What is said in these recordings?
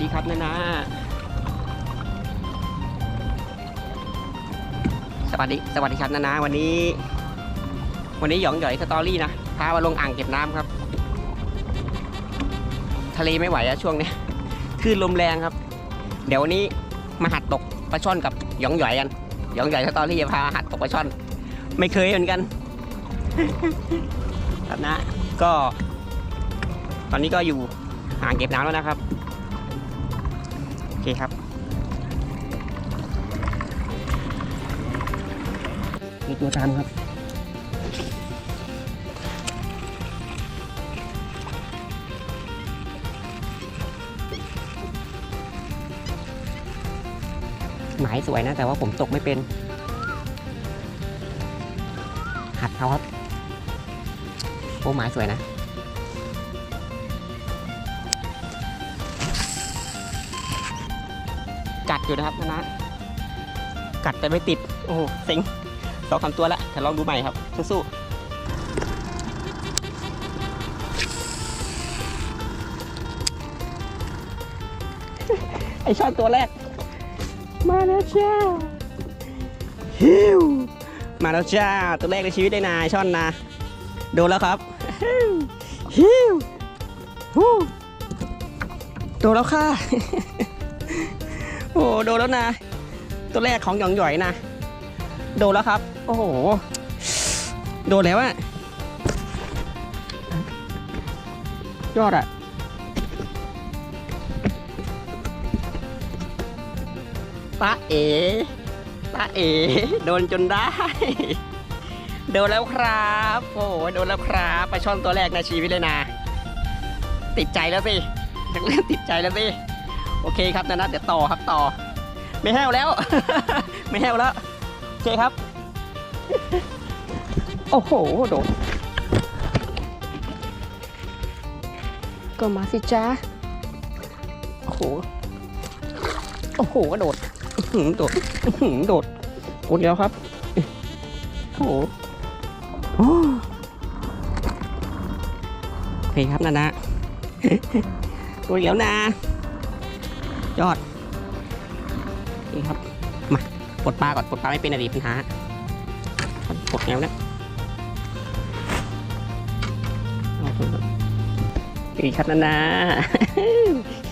ดีครับนานาสวัสดีสวัสดีครับนานาวันนี้ วันนี้หยองหย่อยสตอรี่นะพามาลงอ่างเก็บน้ำครับ ทะเลไม่ไหวอะช่วงนี้คลื่นลมแรงครับ เดี๋ยววันนี้มาหัดตกปลาช่อนกับหยองหย่อยกันหยองหย่อยสตอรี่จะพาหัดตกปลาช่อน ไม่เคยเหมือนกันครับนะก็ ตอนนี้ก็อยู่ห่างเก็บน้ำแล้วนะครับ เคครับ มีตัวตามครับ หมายสวยนะแต่ว่าผมตกไม่เป็น หัดเขาครับ โอ้หมายสวยนะ กัดอยู่นะครับนะกัดแต่ไม่ติด โอ้โหเซ็งสองสามตัวแล้วแต่ลองดูใหม่ครับ สู้ๆไอช่อนตัวแรก มาแล้วจ้าฮิวมาแล้วจ้า ตัวแรกในชีวิตได้นาไอ้ช่อนนะ โดนแล้วครับฮิวฮู้โดนแล้วค่ะ โอ้โดนแล้วนะ ตัวแรกของหยองหย่อยนะ โดนแล้วครับ โอ้โห โดนแล้วอะยอดอะตาเอตาเอโดนจนได้ โดนแล้วครับ โอ้โหโดนแล้วครับปลาช่อนตัวแรกในชีวิตเลยนะ ติดใจแล้วสิยังเล่นติดใจแล้วสิ โอเคครับนะนะเดี๋ยวต่อครับต่อ ไม่แห้วแล้ว ไม่แห้วแล้ว โอเคครับ โอ้โหโดดก็มาสิจ้าโอ้โห โอ้โหกระโดดอื้อหือโดดอื้อหือโดดโดดแล้วครับ โอ้โหโอ้โอเคครับนะนะโดดอีกแล้วนะ ยอดนี่ครับ มา ปลดปลาก่อน ปลดปลาไม่เป็นอดีตปัญหา ปลดแล้วนะอีกครับนานา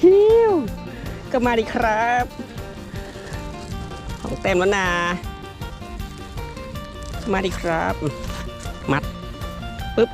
ฮิวก็มาดีครับของเต็มแล้วนามาดีครับ มัด ปึ๊บ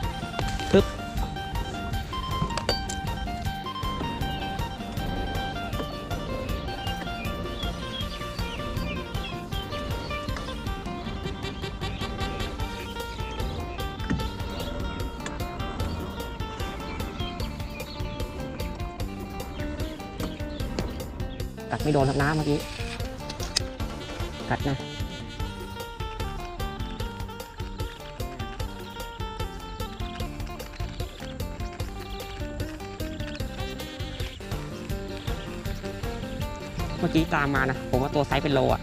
กัดไม่โดนครับน้ำเมื่อกี้ กัดนะเมื่อกี้ตามมานะ ผมว่าตัวไซส์เป็นโลอะ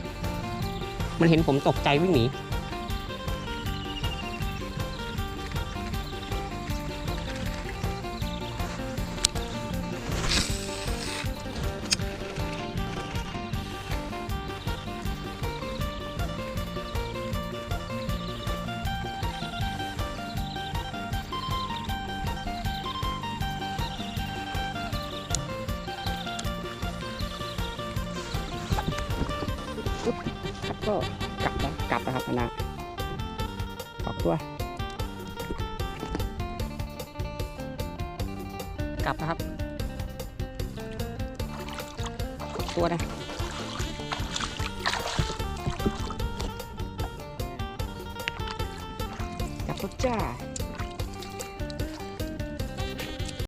มันเห็นผมตกใจวิ่งหนี ก็กลับนะกลับนะครับนะออกตัวกลับนะครับ ตัวนะกลับแล้วจ้า